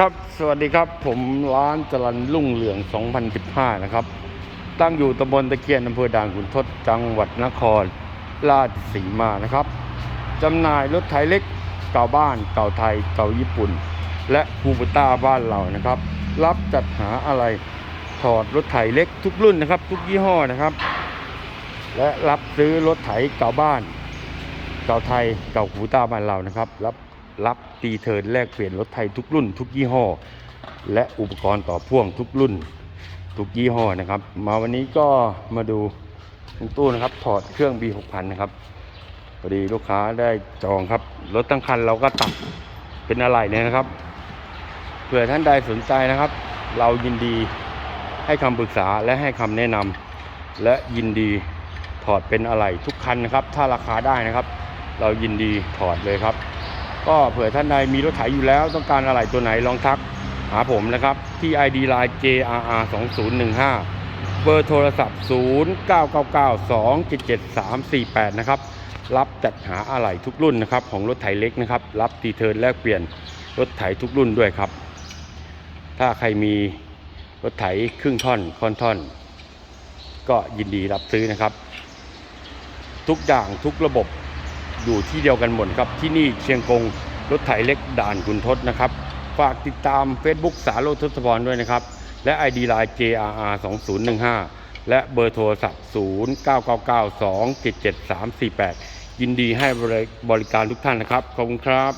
ครับ สวัสดีครับ ผมร้านจรันรุ่งเรือง 2015 นะครับ ตั้งอยู่ตำบลตะเคียนอำเภอด่านขุนทด จังหวัดนครราชสีมานะครับจำหน่ายรถไถเล็กเก่าบ้านเก่าไทยเก่าญี่ปุ่น และคูปต้าบ้านเรานะครับ รับจัดหาอะไรถอดรถไถเล็กทุกรุ่นนะครับ ทุกยี่ห้อนะครับ และรับซื้อรถไถเก่าบ้าน เก่าไทยเก่าคูปต้าบ้านเรานะครับ รับ รับตีเทิร์นแลกเปลี่ยนรถไทยทุกรุ่น ทุกยี่ห้อ และอุปกรณ์ต่อพ่วงทุกรุ่น ทุกยี่ห้อนะครับ มาวันนี้ก็มาดูตู้นะครับ ถอดเครื่อง B6000 นะครับพอดีลูกค้าได้จองครับ รถตั้งคันเราก็ตัดเป็นอะไรเนี่ยนะครับเผื่อท่านใดสนใจนะครับ เรายินดีให้คำปรึกษาและให้คำแนะนำและยินดีถอดเป็นอะไรทุกคันนะครับ ถ้าราคาได้นะครับ เรายินดีถอดเลยครับ ก็เผื่อท่านใดมีรถไถอยู่แล้วต้องการอะไรตัวไหนลองทักหาผมนะครับ ที่ ID Line JRR 2015เบอร์โทรศัพท์ 0999277348 นะครับ รับจัดหาอะไหล่ทุกรุ่นนะครับ ของรถไถเล็กนะครับ รับตีเทิร์นแลกเปลี่ยนรถไถทุกรุ่นด้วยครับ ถ้าใครมีรถไถครึ่งท่อนค่อนท่อน ก็ยินดีรับซื้อนะครับ ทุกอย่างทุกระบบ อยู่ที่เดียวกันหมดครับที่นี่เชียงกงรถไถเล็กด่านขุนทศนะครับ ฝากติดตาม Facebook สาโรทศพรด้วยนะครับ และ ID ไลน์ JRR 2015 และเบอร์โทรศัพท์ 0999277348 ยินดีให้บริการทุกท่านนะครับ ขอบคุณครับ